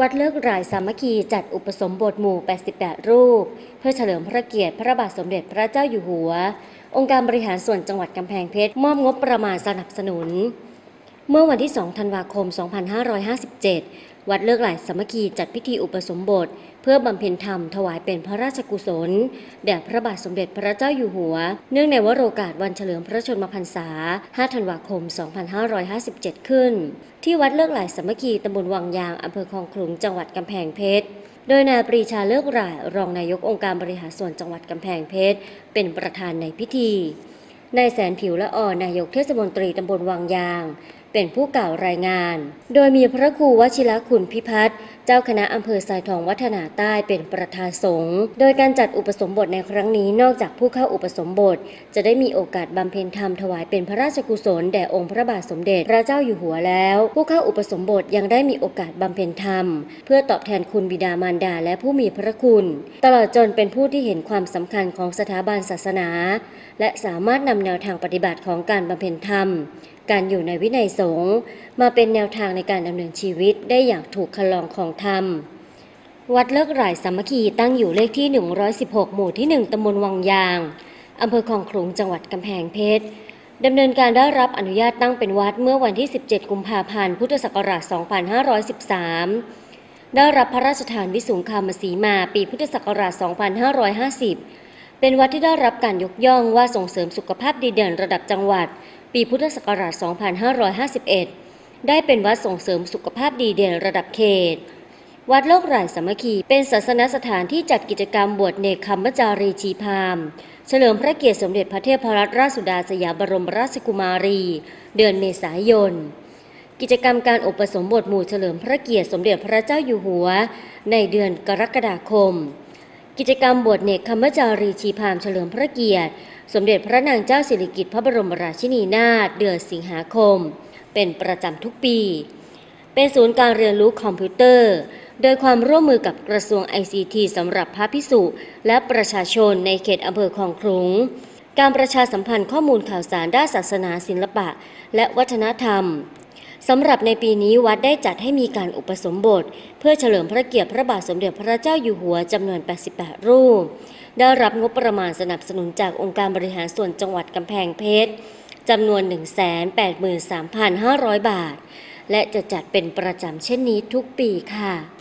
วัดเลิกรายสามัคคีจัดอุปสมบทหมู่ 88 รูป เพื่อเฉลิมพระเกียรติพระบาทสมเด็จพระเจ้าอยู่หัว องค์การบริหารส่วนจังหวัดกำแพงเพชรมอบงบประมาณสนับสนุน เมื่อวันที่ 2 ธันวาคม 2557 วัดเลิกหลายสมัคคีจัดพิธีอุปสมบท เพื่อบำเพ็ญธรรมถวายเป็นพระราชกุศล แด่พระบาทสมเด็จพระเจ้าอยู่หัว เนื่องในวโรกาสวันเฉลิมพระชนมพรรษา 5 ธันวาคม 2557 ขึ้น ที่วัดเลิกหลายสมัคคีตำบลวังยางอำเภอคลองขลุงจังหวัดกำแพงเพชรโดยนายปรีชาเลิกหลายรองนายกองค์การบริหารส่วนจังหวัดกำแพงเพชร เป็นประธานในพิธีนายแสนผิวละอ่อนนายกเทศมนตรีตำบลวังยาง เป็นผู้กล่าวรายงาน โดยมีพระครูวชิรคุณพิพัฒน์เจ้าคณะอำเภอสายทองวัฒนาใต้เป็นประธานสงฆ์โดยการจัดอุปสมบทในครั้งนี้นอกจากผู้เข้าอุปสมบท จะได้มีโอกาสบำเพ็ญธรรมถวายเป็นพระราชกุศลแด่องค์พระบาทสมเด็จพระเจ้าอยู่หัวแล้ว ผู้เข้าอุปสมบทยังได้มีโอกาสบำเพ็ญธรรม เพื่อตอบแทนคุณบิดามารดาและผู้มีพระคุณ ตลอดจนเป็นผู้ที่เห็นความสำคัญของสถาบันศาสนา และสามารถนำแนวทางปฏิบัติของการบำเพ็ญธรรม การอยู่ในวินัยสงฆ์มาเป็นแนวทางในการดำเนินชีวิตได้อย่างถูกคลองของธรรม วัดเลิกหลายสามัคคีตั้งอยู่เลขที่ 116 หมู่ที่ 1ตำบลวังยางอำเภอคลองขลุงจังหวัดกำแพงเพชรดำเนินการได้รับอนุญาตตั้งเป็นวัดเมื่อวันที่ 17 กุมภาพันธ์ พุทธศักราช 2513 ได้รับพระราชทานวิสุงคามสีมาปีพุทธศักราช 2550 เป็นวัดที่ได้รับการยกย่องว่าส่งเสริมสุขภาพดีเด่นระดับจังหวัด ปีพุทธศักราช 2551 ได้เป็นวัดส่งเสริมสุขภาพดีเด่นระดับเขต วัดโลกหลายสามัคคีเป็นศาสนสถานที่จัดกิจกรรมบวชเนคัมจารีชีพาม เฉลิมพระเกียรติสมเด็จพระเทพรัตนราชสุดาสยามบรมราชกุมารี เดือนเมษายนกิจกรรมการอุปสมบทหมู่เฉลิมพระเกียรติสมเด็จพระเจ้าอยู่หัว ในเดือนกรกฎาคม กิจกรรมบวชเนกคัมมจารีชีพามเฉลิมพระเกียรติ สมเด็จพระนางเจ้าสิริกิติ์พระบรมราชินีนาถเดือนสิงหาคม เป็นประจำทุกปี เป็นศูนย์การเรียนรู้คอมพิวเตอร์ โดยความร่วมมือกับกระทรวง ICT สำหรับพระพิสุและประชาชนในเขตอำเภอคลองขลุงการประชาสัมพันธ์ข้อมูลข่าวสารด้านศาสนาศิลปะ และวัฒนธรรม สำหรับในปีนี้วัดได้จัดให้มีการอุปสมบท เพื่อเฉลิมพระเกียรติพระบาทสมเด็จพระเจ้าอยู่หัวจำนวน 88 รูป ได้รับงบประมาณสนับสนุนจากองค์การบริหารส่วนจังหวัดกำแพงเพชรจำนวน 183,500 บาท และจะจัดเป็นประจำเช่นนี้ทุกปีค่ะ